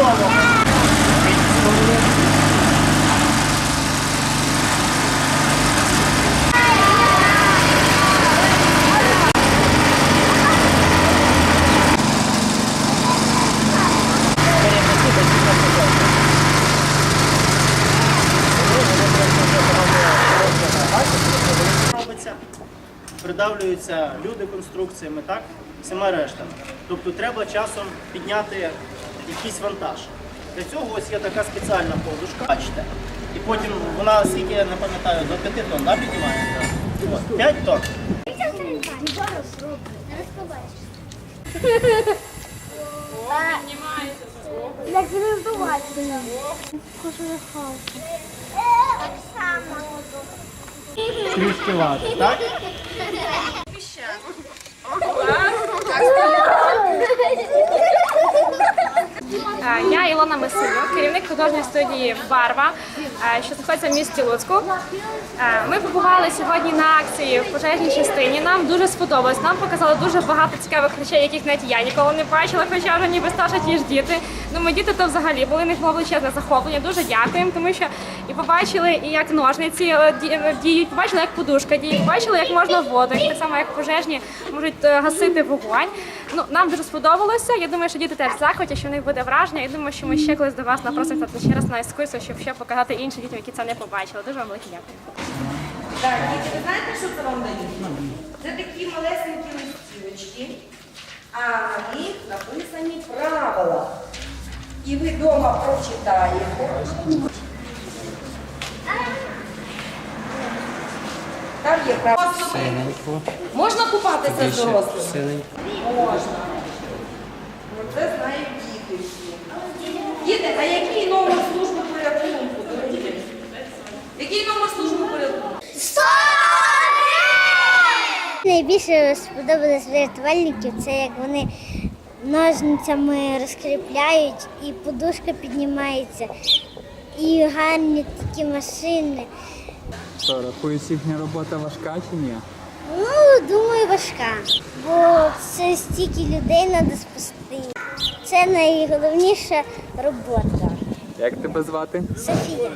слово. Придавлюються люди конструкціями, так всіма решта, Тобто треба часом підняти якийсь вантаж. Для цього ось є така спеціальна подушка, бачите. І потім вона, скільки я не пам'ятаю, до 5 тонн да, піднімає? От, 5 тонн. Як не здаватися. Хочу на хавку. Так само. Трішки важко, так? Я Ілона Месилюк, керівник художньої студії Барва, е, що знаходиться в місті Луцьку. Е, Ми побували сьогодні на акції в пожежній частині. Нам дуже сподобалось. Нам показали дуже багато цікавих речей, яких навіть я ніколи не бачила, хоча вже ніби старша ніж діти. Ну, ми діти то взагалі були них було величезне захоплення. Дуже дякуємо, тому що і побачили, і як ножниці е, ді- діють, побачили, як подушка діє, побачили, як можна воду, так само як пожежні можуть гасити вогонь. Ну нам дуже сподобалося. Я думаю, що діти теж в захваті, що в них буде враження. Я думаю, що ми ще колись до вас напросимо ще раз на екскурсію, щоб ще показати іншим дітям, які це не побачили. Дуже вам велике дякую. Так, діти, ви знаєте, що це вам дають? Це такі малесенькі листівочки, а на них написані правила. І ви вдома прочитаєте. Там є правила. Можна купатися з дорослими? Можна. Ну, Це знають діти а який номер служби порятунку? Який номер служби порятунку? Найбільше сподобалось рятувальників, це як вони ножницями розкріпляють і подушка піднімається, і гарні такі машини. Що, рахується їхня робота важка чи ні? Ну, думаю, важка, бо це стільки людей треба спасти. Це найголовніша робота. Як тебе звати? Софія.